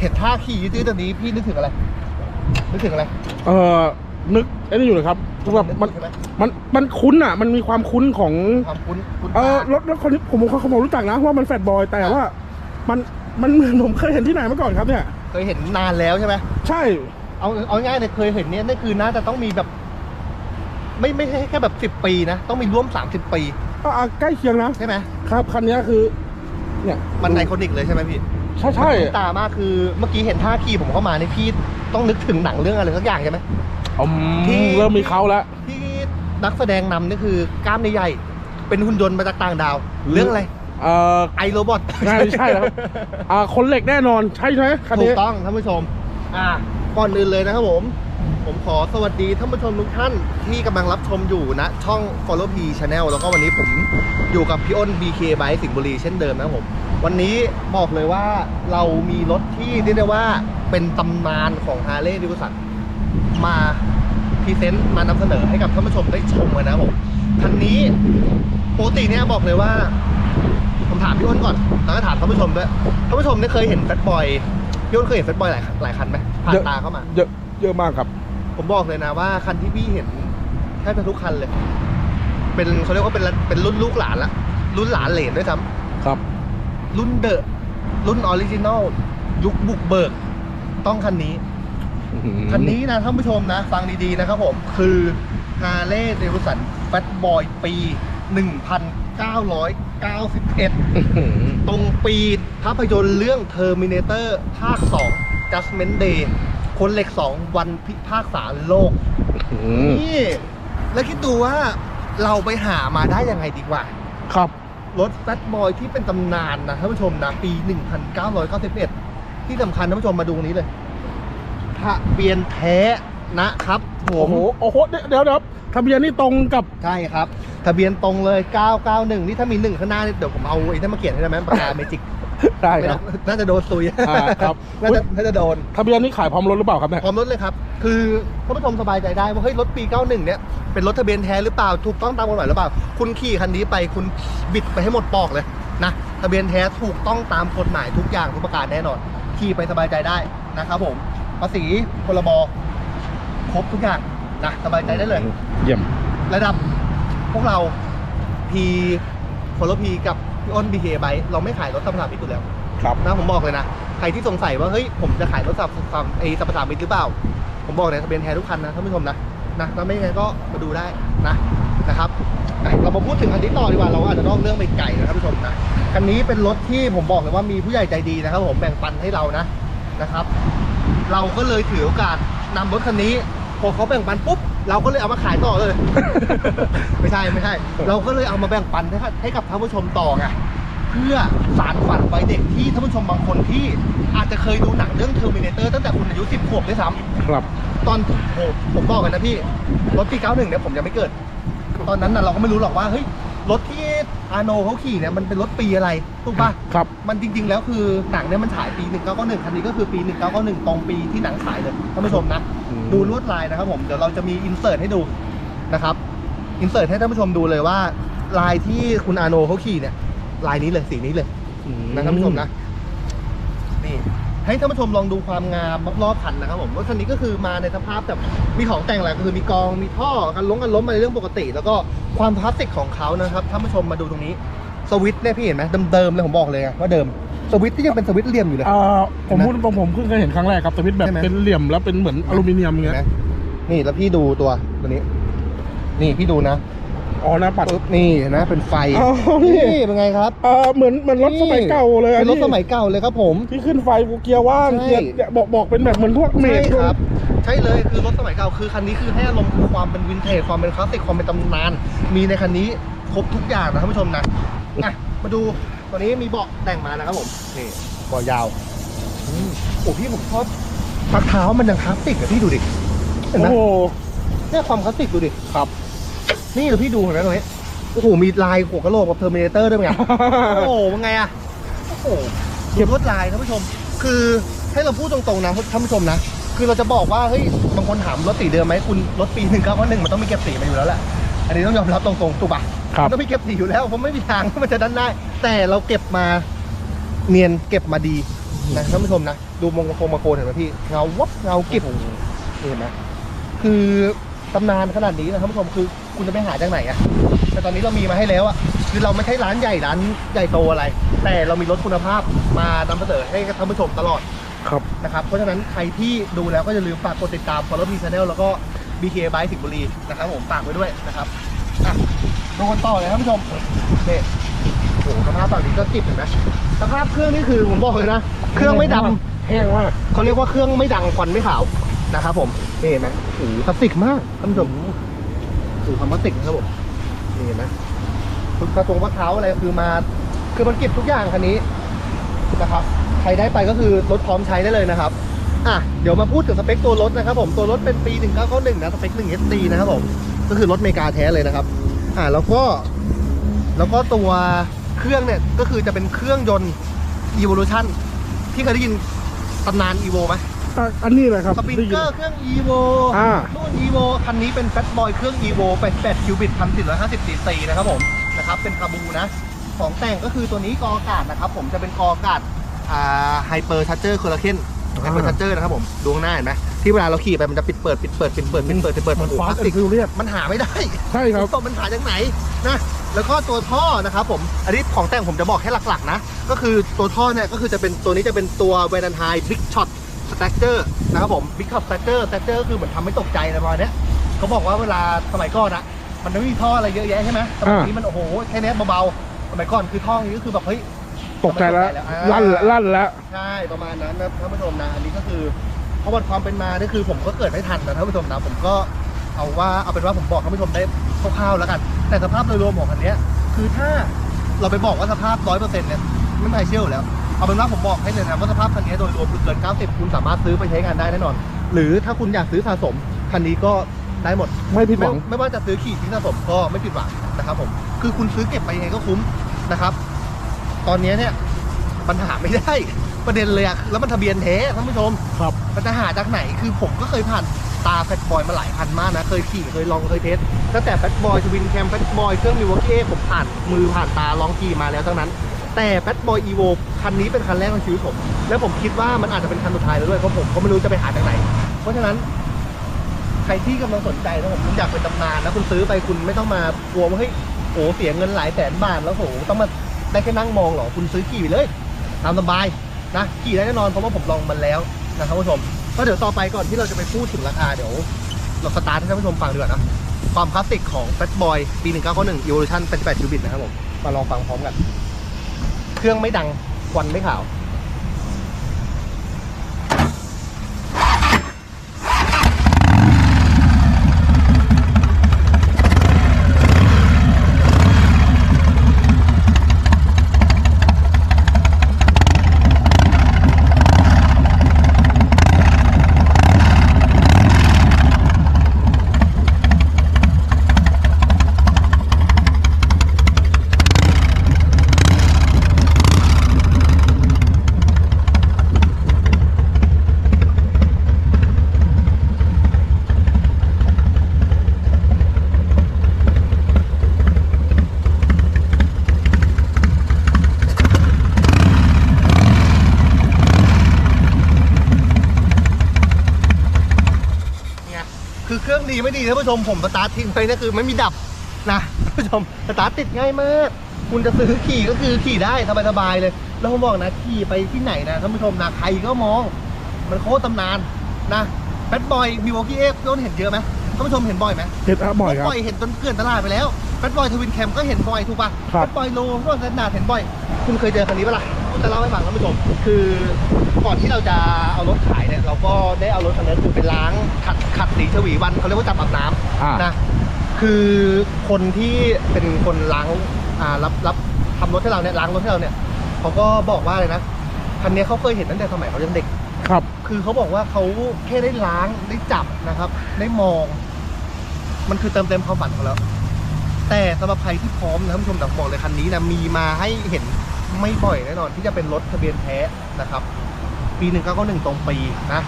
เห็นเห็นท่าขี่ยืดๆตัวนี้พี่นึกถึงอะไร นึกถึงอะไร เออนึกไอ้นี่อยู่เลยครับแบบมันใช่ไหมมันมันคุ้นอะ มันมีความคุ้นของความคุ้นคุ้นเออตารถรถคนนี้ผมผมผมรู้จักนะว่ามันแฟตบอยแต่ว่า มันมันเหมือนผมเคยเห็นที่ไหนมาก่อนครับเนี่ย เคยเห็นนานแล้วใช่ไหมใช่ เอาเอาง่ายเลยเคยเห็นเนี่ยนั่นคือน่าจะต้องมีแบบ ไม่ไม่ใช่แค่แบบสิบ10ปีนะต้องมีร่วมสามสิบปีอ่าใกล้เคียงนะใช่ไหมครับคันนี้คือ เนี่ยมันไอคอนิกเลยใช่ไหมพี่ ใช่ใช่มันคุ้นตามากคือเมื่อกี้เห็นท่าขี่ผมเข้ามานี่พี่ต้องนึกถึงหนังเรื่องอะไรสักอย่างใช่ไหมอืมที่เริ่มมีเขาแล้วที่นักแสดงนำนี่คือกล้ามใหญ่ๆเป็นหุ่นยนต์มาจากต่างดาว เรื่องอะไรเอ่อไอโรบอทใช่ใช่แล้วครับอ่าคนเหล็กแน่นอนใช่ไหมคันถูนี้กต้องท่านผู้ชม อ่าก่อนอื่นเลยนะครับผม ผมขอสวัสดีท่านผู้ชมทุกท่านที่กำลังรับชมอยู่นะ ช่อง Follow P Channel แล้วก็วันนี้ผมอยู่กับพี่อ้น BK Bike สิงห์บุรีเช่นเดิมนะครับผม วันนี้บอกเลยว่าเรามีรถที่เรียกได้ว่าเป็นตำนานของ Harley Davidson มาพรีเซนต์มานำเสนอให้กับท่านผู้ชมได้ชมกันนะครับผมคันนี้ปกติเนี่ยบอกเลยว่าผมถามพี่อ้นก่อนแล้วก็ถามท่านผู้ชมด้วยท่านผู้ชมได้เคยเห็นแฟตบอยพี่อ้นเคยเห็นแฟตบอยหลายหลายคันไหมผ่านตาเข้ามา เยอะเยอะมากครับ ผมบอกเลยนะว่าคันที่พี่เห็นแทบจะทุกคันเลย เป็นเขาเรียกว่าเป็นเป็นรุ่นลูกหลานละรุ่นหลานเหลนด้วยซ้ครับำรุ่นเดอะรุ่นออริจินอลยุคบุกเบิก ต้องคันนี้คันนี้นะท่านผู้ชมนะ ฟังดีๆนะครับผม คือ Harley Davidson Fat Boy ปี 1991 ตรงปีภาพยนตร์เรื่อง Terminator ภาค 2 Judgment Day คนเหล็ก2วันพิพากษาโลกอืมนี่ แล้วคิดดูว่าเราไปหามาได้ยังไงดีกว่า ครับรถแฟตบอยที่เป็นตำนานนะท่านผู้ชมนะปี 1991 ที่สำคัญท่านผู้ชมมาดูนี้เลยทะเบียนแท้ นะครับผโอ้มโหโอ้โหเดี๋ยวเดี๋ยวเดี๋ยวทะเบียนนี่ตรงกับ ใช่ครับ ทะเบียนตรงเลย 991 นี่ถ้ามีหนึ่งข้างหน้านี่เดี๋ยวผมเอาไอ้นั่นมาเขียนให้ได้ไหมปากกาเมจิกได้ไม่คต้รัอบงน่าจะโดนซุยอ่าครับ น่าจะน่าจะโดน ทะเบียนนี่ขายพร้อมรถหรือเปล่าครับเนี่ย พร้อมรถเลยครับ คือท่านผู้ชมสบายใจได้ว่าเฮ้ยรถปี 91 เนี่ย เป็นรถทะเบียนแท้หรือเปล่า ถูกต้องตามกฎหมายหรือเปล่า คุณขี่คันนี้ไปคุณบิดไปให้หมดปอกเลยนะ ทะเบียนแท้ถูกต้องตามกฎหมายทุกอย่างทุกประการแน่นอน ขี่ไปสบายใจได้นะครับผม ภาษีพรบค รบทุกอย่างนะสบายใจได้เลย เยี่ยม ระดับพวกเราพีโฟลพีกับพี่อ้นบีเคไบเราไม่ขายรถสัมปทานมิตรอยู่แล้วครับนะผมบอกเลยนะ ใครที่สงสัยว่าเฮ้ยผมจะขายรถสัมสัมไอสัมปทานมิตรหรือเปล่า ผมบอกเลยทะเบียนแท้ทุกคันนะท่านผู้ชมนะนะแล้วไม่ยังไงก็มาดูได้นะนะครับอะเรามาพูดถึงคันนี้ต่อดีกว่าเราอาจจะนอกเรื่องไปไกลนะท่านผู้ชมนะคันนี้เป็นรถที่ผมบอกเลยว่ามีผู้ใหญ่ใจดีนะครับ ผมแบ่งปันให้เรานะนะครับ เราก็เลยถือโอกาสนำรถคันนี้พ อเขาแบ่งปันปุ๊บเราก็เลยเอามาขายต่อเลย ไม่ใช่ไม่ใช่ เราก็เลยเอามาแบ่งปันให้กับให้กับท่านผู้ชมต่อไงเพื่อสารฝันไว้เด็กที่ท่านผู้ชมบางคนที่อาจจะเคยดูหนังเรื่อง Terminator ตั้งแต่คุณอายุ 10 ขวบด้วยซ้ำครับตอนโหผมบอกกันนะพี่ รถปี 91 เนี่ยผมยังไม่เกิด ตอนนั้นน่ะเราก็ไม่รู้หรอกว่าเฮ้ยรถที่ อาโนเขาขี่เนี่ยมันเป็นรถปีอะไรถูกปะครับ มันจริง ๆ แล้วคือหนังเนี่ยมันฉายปี 1991คันนี้ก็คือปี 1991ตรงปีที่หนังฉายเลยท่านผู้ชมนะอืมดูลวดลายนะครับผมเดี๋ยวเราจะมีอินเสิร์ตให้ดูนะครับอินเสิร์ตให้ท่านผู้ชมดูเลยว่าลายที่คุณอาโนเขาขี่เนี่ย ลายนี้เลยสีนี้เลยนะท่านผู้ชมนะนี่ ให้ท่านผู้ชมลองดูความงามรอบๆคันนะครับผมรถคันนี้ก็คือมาในสภาพแบบมีของแต่งแหละก็คือมีกองมีท่อกันล้มกันล้มมาในเรื่องปกติ แล้วก็ความคลาสสิกของเขานะครับท่านผู้ชมมาดูตรงนี้สวิตช์เนี่ยพี่เห็นไหมเดิมๆเลยผมบอกเลยไงว่าเดิมสวิตช์ที่ยังเป็นสวิตช์เหลี่ยมอยู่เลย อ่าผมพูดตรงผมเพิ่งเคยเห็นครั้งแรกครับสวิตช์แบบใช่ไหม เป็นเหลี่ยมแล้วเป็นเหมือนอลูมิเนียมอย่างเห็เงี้นยไหมนี่แล้วพี่ดูตัวตัวนี้ นี่พี่ดูนะ อ๋อหน้าปัด ปึ๊บนี่เห็นไหมเป็นไฟอ๋อนี่ นี่เป็นไงครับเออเหมือนเหมือนรถสมัยเก่าเลยอัเป็นนรถสมัยเก่าเลยครับผม ที่ขึ้นไฟเกียร์ว่างใช่ เกียร์เนี่ยบอกบอกเป็นแบบเหมือนพวกเมใช่ทครับ ใช่เลยคือรถสมัยเก่าคือคันนี้คือให้อารมณ์คือความเป็นวินเทจความเป็นคลาสสิกความเป็นตำนาน มีในคันนี้ครบทุกอย่างนะท่านผู้ชมนะอะมาดูตัวนี้มีเบาะแต่งมานะครับผมนี่เบาะยาวอืมโอ้พี่ผมชอบพักเท้ามันยังคลาสสิกอะพี่ดูดิเห็นไหมโอ้โห เนี่ยความคลาสสิกดูดิครับ นี่เดี๋ยวพี่ดูเห็นไหมตรงนี้โอ้โหมีลายหัวกะโหลกกับเทอร์มินเตอร์ด้วยไง โอ้โหเป็นไงอะโอ้โหเก็บลวดลายท่านผู้ชม คือให้เราพูดตรงๆนะท่านผู้ชมนะ คือเราจะบอกว่าเฮ้ยบางคนถามรถสีเดิมไหมคุณรถปีหนึ่งเก้าหนึ่งมันต้องมีเก็บสีมาอยู่แล้วแหละอันนี้ต้องยอมรับตรงๆถูกปะครับ มันต้องมีเก็บสีอยู่แล้วผมไม่มีทางที่มันจะดันได้ แต่เราเก็บมาเนียนเก็บมาดีนะท่านผู้ชมนะดูมงคลมาโคนเห็นไหมพี่เงาวับเงากิบนี่เห็นไหมคือตำนานขนาดนี้นะท่านผู้ชมคือ คุณจะไปหาจากไหนอะแต่ตอนนี้เรามีมาให้แล้วอะคือเราไม่ใช่ร้านใหญ่ร้านใหญ่โตอะไร แต่เรามีรถคุณภาพมานำเสนอให้กับท่านผู้ชมตลอดครับนะครับ เพราะฉะนั้นใครที่ดูแล้วก็อย่าลืมฝากกดติดตาม follow me channel แล้วก็ BK Bike สิงห์บุรีนะครับผมฝากไว้ด้วยนะครับอะดูกันต่อเลยท่านผู้ชมนี่โอ้โหสภาพตอนนี้ก็ติดเห็นไหมสภาพเครื่องนี่คือผมบอกเลยนะ เครื่องไม่ดำแห้งมากเขาเรียกว่าเครื่องไม่ดังควันไม่ขาวนะครับผมนี่เห็นไหมโอ้โหพลาสติกมากท่านผู้ชม โอ้โหทำพลาสติกนะครับผมนี่เห็นไหมกระทรงพระเท้าอะไรคือมา คือมันเก็บทุกอย่างคันนี้นะครับ ใครได้ไปก็คือรถพร้อมใช้ได้เลยนะครับอะเดี๋ยวมาพูดถึงสเปคตัวรถนะครับผมตัวรถเป็นปี 1991นะสเปค 1SD นะครับผมก็คือรถเมกาแท้เลยนะครับอะแล้วก็ แล้วก็ตัวเครื่องเนี่ยก็คือจะเป็นเครื่องยนต์ Evolution ที่เคยได้ยินตำนาน Evo ไหม อะอันนี้เลยครับสปริงได้ยิเกนอร์เครื่อง Evo อ่านู่น Evo คันนี้เป็นแฟตบอยเครื่อง Evo เป็น8คิวบิต1450 cc นะครับผมนะครับเป็นคาบูนะของแต่งก็คือตัวนี้กออากาศนะครับผมจะเป็นกออากาศอ่าไฮเปอร์ชั r เจอร์คอลลาเจนไฮเปอร์ชั r เจอร์นะครับผมดูข้างหน้าเห็นไหมที่เวลาเราขี่ไปมันจะปิดเปิดปิดเปิดปิดเปิดปิดเปิดปิดเปิดมันโอ้โหฟาพสลาสต์ติแอนด์ฟิวเรียมันหาไม่ได้ ใช่ครับตมันหาจากไหนนะแล้วก็ตัวท่อนะครับผมอันนี้ของแต่งผมจะบอกแค่หลักๆนะ ก็คือตัวท่อเนี่ยก็คือจะเป็นตัวนี้จะเป็นตัวเวนันไฮบิ๊กช็อตส แต็กเจอร์นะครับผมบิ๊กช็อตสแต็กเจอร์สแต็กเจอร์ก็คือเหมือนทำให้ตกใจอะไรประมาณเนี้ยเขาบอกว่าเวลาสมัยก่อนอะมันไม่มีท่ออะไรเยอะแยะใช่ไหมสมัยนี้มันโอ้โหแค่เนี้ยเบาๆสมัยก่อนคือท่อนี้ก็คือแบบเฮ้ยตกใจแล้วอ่าลั่นละลั่นแล้วใช่ประมาณนั้นนะท่านผู้ชมนะอันนี้ก็คือประวัติความเป็นมานี่คือผมก็เกิดไม่ทันนะท่านผู้ชมนะผมก็เอาว่าเอาเป็นว่าผมบอกท่านผู้ชมได้คร่าวๆแล้วกัน แต่สภาพโดยรวมของคันเนี้ยคือถ้าเราไปบอกว่าสภาพร้อยเปอร์เซ็นต์เนี่ยไม่มีใครเชื่ออยู่แล้ว เอาเป็นว่าผมบอกให้เลยนะว่าสภาพคันนี้โดยรวมคือเกิน 90 คุณสามารถซื้อไปใช้งานได้แน่นอน หรือถ้าคุณอยากซื้อสะสมคันนี้ก็ได้หมดไม่ผิดหไม่วัง ไม่ว่าจะซื้อขี่ที่สะสมก็ไม่ผิดหวังนะครับผมคือคุณซื้อเก็บไปยังไงก็คุ้มนะครับ ตอนนี้เนี่ยมันหาไม่ได้ประเด็นเลยอะแล้วมันทะเบียนแท้ท่านผู้ชมครับมันจะหาจากไหนคือผมก็เคยผ่านตาแฟตบอยมาหลายคันมากนะ เคยขี่เคยลองเคยเทสตั้งแต่แฟตบอยทวินแคมแฟตบอยเครื่องมิวเก้ผมผ่านมือผ่านตาลองขี่มาแล้วทั้งนั้น แต่แฟตบอยอีโวคันนี้เป็นคันแรกในชีวิตผม แล้วผมคิดว่ามันอาจจะเป็นคันสุดท้ายแล้วด้วยเพราะผมก็ไม่รู้จะไปหาจากไหน เพราะฉะนั้นใครที่กำลังสนใจนะผมคุณอยากเป็นตำนานนะคุณซื้อไปคุณไม่ต้องมากลัวว่าเฮ้ยโอ้เสียเงินหลายแสนบาทแล้วโหต้องมาได้แค่นั่งมองเหรอคุณซื้อขี่ไปเลยตามสบายนะขี่ได้แน่นอนเพราะว่าผมลองมันแล้วนะครับผู้ชมก็เดี๋ยวต่อไปก่อนที่เราจะไปพูดถึงราคาเดี๋ยวเราสตาร์ทให้ท่านผู้ชมฟังดีกว่านะความคลาสสิกของ Fat Boy ปี 1991 Evolution 88 qubit นะครับผมมาลองฟังพร้อมกัน เครื่องไม่ดังควันไม่ขาว ดีไม่ดีท่านผู้ชมผมสตาร์ททิ้งไปนี่คือไม่มีดับนะท่านผู้ชมสตาร์ทติดง่ายมาก คุณจะซื้อขี่ก็คือขี่ได้สบายๆเลย แล้วผมบอกนะขี่ไปที่ไหนนะท่านผู้ชมนะใครก็มอง มันโคตรตำนานนะแบดบอยมีวอลกี้เอฟโดนเห็นเยอะไหมท่านผู้ชมเห็นบ่อยไหมเห็นอะบ่อยครับบ่อยเห็นจนเกลื่อนตลาดไปแล้วแบดบอยทวินแคมก็เห็นบ่อยถูกปะครับแบดบอยโลก็สแตนดาร์ดเห็นบ่อย คุณเคยเจอคันนี้ปะล่ะผมจะเล่าให้ฟังท่านผู้ชม คือ ก่อนที่เราจะเอารถขายเนี่ยเราก็ได้เอารถคันนี้คือไปล้างขัดขัดสีฉวีวันเขาเรียกว่าจับอาบน้อ่าำนะคือคนที่เป็นคนล้างอ่ารับรับทำรถให้เราเนี่ยล้างรถให้เราเนี่ยเขาก็บอกว่าเลยนะคันนี้เขาเคยเห็นตั้งแต่สมัยเขายังเด็ก ครับ คือเขาบอกว่าเขาแค่ได้ล้างได้จับนะครับ ได้มอง มันคือเติมเต็มความฝันของเราแต่สำหรับใครที่พร้อมนะท่านผู้ชมแต่บอกเลยคันนี้นะมีมาให้เห็นไม่บ่อยแน่นอน ที่จะเป็นรถทะเบียนแท้นะครับ ปีหนึ่งเก้าหนึ่งตรงปีนะ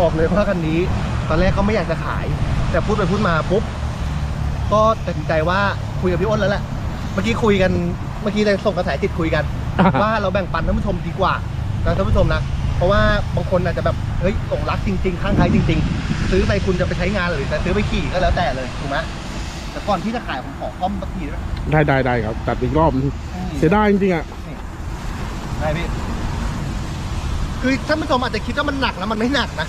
บอกเลยว่าคันนี้ ตอนแรกก็ไม่อยากจะขาย แต่พูดไปพูดมาปุ๊บก็ตัดสินใจว่าคุยกับพี่อ้นแล้วแหละเมื่อกี้คุยกันเมื่อกี้เลยส่งกระแสจิตคุยกันอ่าว่าเราแบ่งปันท่านผู้ชมดีกว่านะท่านผู้ชมนะเพราะว่าบางคนอาจจะแบบเฮ้ยหลงรักจริงๆข้างใครจริง ๆ ซื้อไปคุณจะไปใช้งานหรือจะซื้อไปขี่ก็แล้วแต่เลยถูกไหมแต่ก่อนที่จะขายผมขอคอมสักทีได้ไหมได้ได้ได้ครับจัดอีกรอบเสียดายจริงๆอะได้พี่ คือท่านผู้ชมอาจจะคิดว่ามันหนักนะมันไม่หนักนะ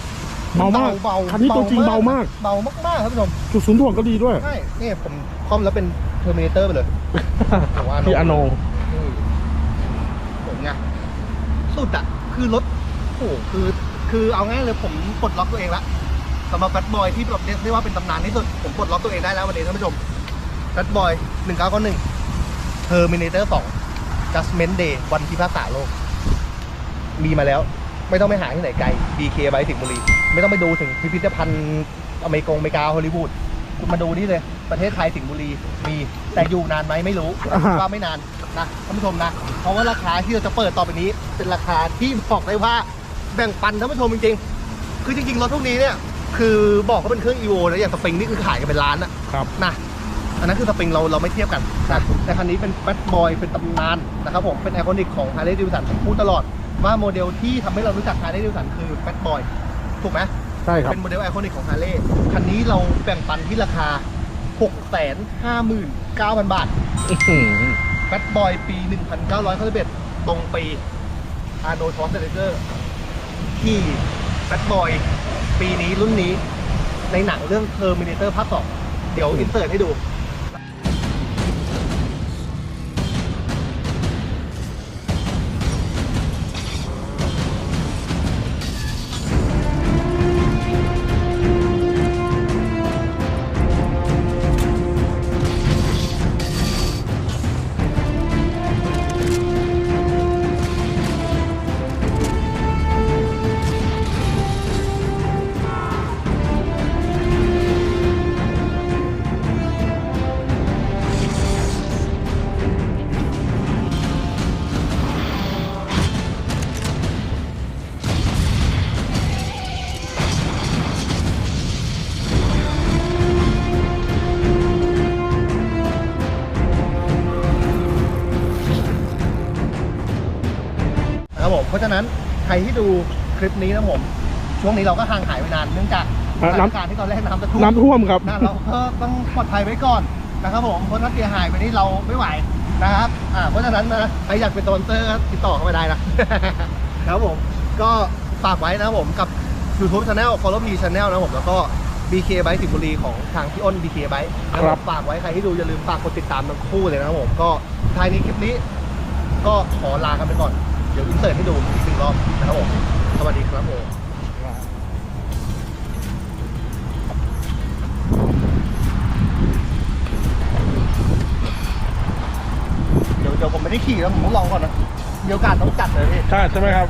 เบามากเบาคันนี้ตัวจริงเบามาก เบามากๆท่านผู้ชมจุดศูนย์ถ่วงก็ดีด้วย ใช่นี่ผมคอมแล้วเป็นเทอร์มินเตอร์ไปเลยผมว่าพี่อโนอืมผมไงสุดอะคือรถโอ้โหคือคือเอาง่ายเลยผมปลดล็อกตัวเองละสำหรับแบทบอยที่แบบเรียกได้ว่าเป็นตำนานที่สุด ผมปลดล็อกตัวเองได้แล้ววันนี้ท่านผู้ชมแบทบอยหนึ่งเก้าก้หนึ่งเทอร์มินเตอร์สอง Judgment Day วันพิพากษาโลก มีมาแล้ว ไม่ต้องไปหาที่ไหนไกล BK ไบสิงห์บุรี ไม่ต้องไปดูถึงพิพิธภัณฑ์อเมริกงอเมริกาฮอลลีวูดคุณมาดูนี่เลย ประเทศไทยสิงห์บุรีมีแต่อยู่นานไหมไม่รู้อ่าฮะ ว่าไม่นานนะท่านผู้ชมนะ เพราะว่าราคาที่เราจะเปิดต่อไปนี้ เป็นราคาที่บอกได้ว่าแบ่งปันท่านผู้ชมจริงๆ คือจริงๆรถพวกนี้เนี่ยคือบอกว่าเป็นเครื่อง EVO นะอย่างสปริงนี่คือขายกันเป็นล้านอะ ครับ นะอันนั้นคือสปริงเราเราไม่เทียบกันนะแต่คันนี้เป็นแบทบอยเป็นตำนานนะครับผมเป็นไอคอนิกของ Harley Davidson ผมพูดตลอด ว่าโมเดลที่ทำให้เรารู้จัก Harley Davidson คือแบทบอยถูกไหมใช่ครับ เป็นโมเดลไอคอนิกของ Harley คันนี้เราแบ่งปันที่ราคา 659,000 บาทอื้อหือแบทบอยปี 1991 ตรงปีอาร์โนชอสเซเกอร์ที่แบทบอยปีนี้รุ่นนี้ ในหนังเรื่อง Terminator ภาคสองเดี๋ยวอินเสิร์ตให้ดู รับผมเพราะฉะนั้นใครที่ดูคลิปนี้นะผม ช่วงนี้เราก็ห่างหายไปนานเนื่องจากสอะถานน้ำการณ์ที่ตอนแรกน้ำจะท่วมน้ำท่วมครับนะเราก็ต้องปลอดภัยไว้ก่อนนะครับผมเพราะถ้าเสียหายไปนี่เราไม่ไหวนะครับอ่าเพราะฉะนั้นนะใครอยากเป็นสปอนเซอร์ก็ติดต่อเข้ามาได้นะครับผมก็ฝากไว้นะครับผมกับ YouTube Channel Follow Me Channel นะครับผมแล้วก็ BK Bike สิงห์บุรีของทางพี่อ้น BK Bike นะครับฝากไว้ใครที่ดูอย่าลืมฝากกดติดตามทั้งคู่เลยนะครับผมก็ท้ายนี้คลิปนี้ ก็ขอลากันไปก่อน เดี๋ยวอินเสิร์ตให้ดูอีกหนึ่งรอบนะครับผมสวัสดีครับผมเดี๋ยวเดี๋ยวผมไม่ได้ขี่แล้วผมต้องลองก่อนนะมีโอกาสต้องจัดเลยพี่ใช่ใช่ไหมครับ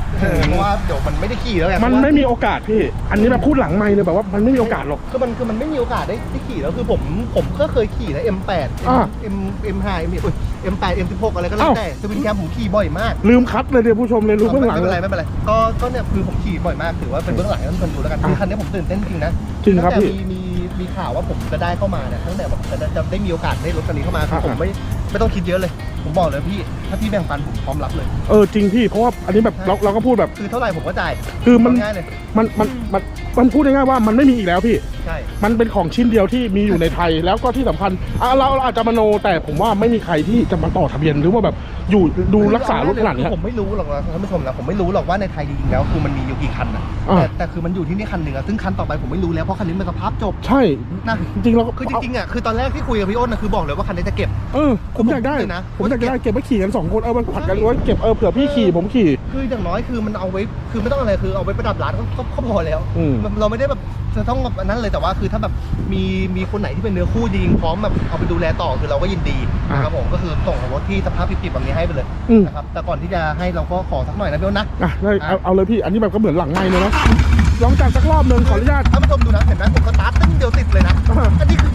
เพราะว่าเดี๋ยวมันไม่ได้ขี่แล้วไงมันไม่มีโอกาสพี่ อันนี้แบบพูดหลังไม่เลยแบบว่ามันไม่มีโอกาสหรอก คือมันคือมันไม่มีโอกาสได้ได้ขี่แล้วคือผมผมก็เคยขี่นะ M8 อ่า M M5 M M8 M16 อะไรก็แล้วเอ้าแต่สวินแคมผมขี่บ่อยมาก ลืมคัดเลยเดี๋ยวผู้ชมเลยรู้เบื้องหลังไม่เป็นเลไรยไม่เป็นไรก็ก็เนี่ยคือผมขี่บ่อยมากถือว่าเป็นเบื้องหลังให้ท่านผู้ชมดูแล้วกันอะคือคันนี้ผมตื่นเต้นจริงนะจริงครับตั้แต่พี่มีมีมีข่าวว่าผมจะได้เข้ามาเนี่ยตั้งแต่แบบจะจะได้มีโอกาสได้รถคันนี้เข้ามาคืออะผมไม่ไม่ต้องคิดเยอะเลย ผมบอกเลยพี่ ถ้าพี่แบ่งปันผมพร้อมรับเลย เออจริงพี่เพราะว่าอันนี้แบบเราเราก็พูดแบบ คือเท่าไหร่ผมก็จ่ายคือมันเอาง่ายเลยมันมันมันมันพูดง่ายๆว่ามันไม่มีอีกแล้วพี่ ใช่ มันเป็นของชิ้นเดียวที่มีอยู่ในไทยแล้วก็ที่สำคัญอะเราเราอาจจะมโนแต่ผมว่าไม่มีใครที่จะมาต่อทะเบียนหรือว่าแบบอยู่ดูรักษารถขนาดเนี้ยคือผมไม่รู้หรอกนะท่านผู้ชมนะผมไม่รู้หรอกว่าในไทยจริงๆแล้วคือมันมีอยู่กี่คันนะอ่า แต่แต่คือมันอยู่ที่นี่คันหนึ่งอะซึ่งคันต่อไปผมไม่รู้แล้วเพราะคันนี้มันสภาพจบใช่นะจริงๆเราก็คือจริงๆอะคือตอนแรกที่คุยกับพี่อ้นนะคือบอกเลยว่าคันนี้จะเก็บเออผมอยากได้ผมพูดเลยนะผมอยากได้เก็บไว้ขี่กันสองคนเออมันผัดกันไว้เก็บเออเผื่อพี่ขี่ผมขี่ คืออย่างน้อยคือมันเอาไว้คือไม่ต้องอะไรคือเอาไว้ประดับร้านก็ก็ก็พอแล้วอืม มันเราไม่ได้แบบจะต้องแบบอันนั้นเลยแต่ว่าคือถ้าแบบมีมีคนไหนที่เป็นเนื้อคู่จริงพร้อมแบบเอาไปดูแลต่อคือเราก็ยินดีนะครับผมก็คือส่งรถที่สภาพปิดๆแบบนี้ให้ไปเลยอืมนะครับแต่ก่อนที่จะให้เราก็ขอสักหน่อยนะพี่อ้นนะ อะได้เอาเอาเลยพี่อันนี้แบบก็เหมือนหลังไม้เลยเนาะลองจัดสักรอบหนึ่งขออนุญาต ท่านผู้ชมดูนะเห็นไหมผมสตาร์ทตึ้งเดียวติดเลยนะอ่าอันนี้คือ